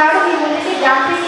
সারা জীবন থেকে জানতে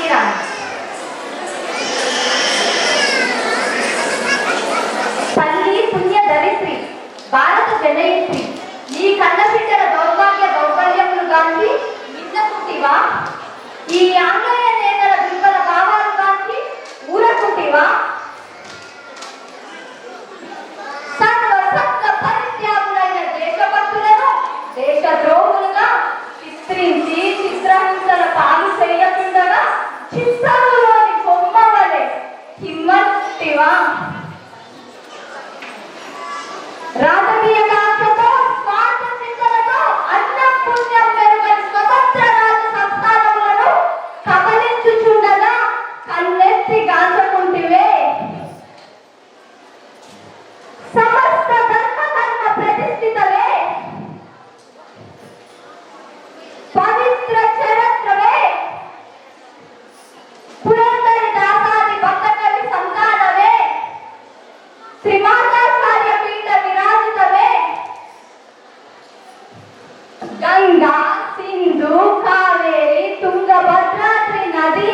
గంగా సింధు కావేరి తుంగభద్రాద్రి నదీ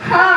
Ha!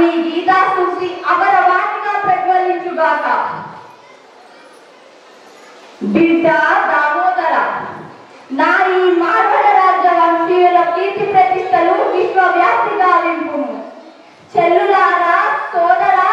మీ గీతా సృష్టి అమరవాణిగా ప్రజ్వలించుగాక. బిడ్డ దామోదర నా ఈ మార్వల రాజ్య వంశీయుల కీర్తి ప్రతిష్టలు విశ్వవ్యాప్తిగా నింపు చెల్లులారా సోదరా